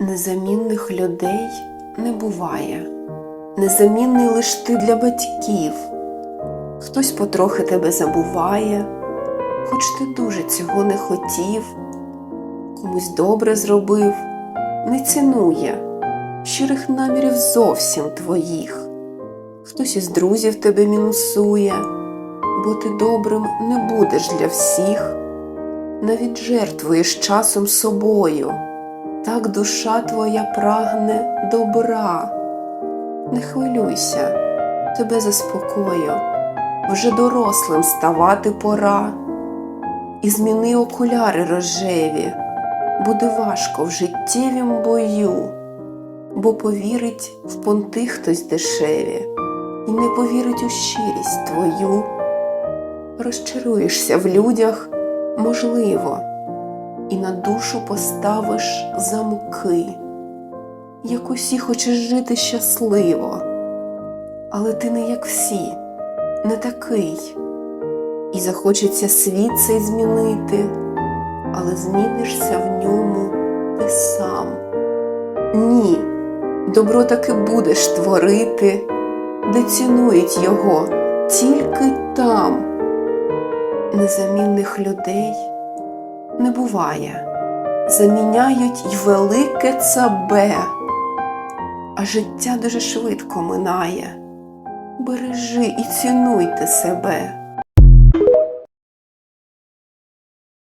Незамінних людей не буває, незамінний лиш ти для батьків. Хтось потрохи тебе забуває, хоч ти дуже цього не хотів, комусь добре зробив, не цінує щирих намірів зовсім твоїх. Хтось із друзів тебе мінусує, бо ти добрим не будеш для всіх, навіть жертвуєш часом собою. Так душа твоя прагне добра. Не хвилюйся, тебе заспокою, вже дорослим ставати пора. І зміни окуляри рожеві, буде важко в життєвім бою, бо повірить в понти хтось дешеві, і не повірить у щирість твою. Розчаруєшся в людях, можливо і на душу поставиш замки. Як усі хочеш жити щасливо, але ти не як всі, не такий, і захочеться світ цей змінити, але змінишся в ньому ти сам. Ні, добро таки будеш творити, де цінують його тільки там, незамінних людей не буває, заміняють й велике цабе, а життя дуже швидко минає. Бережи і цінуйте себе.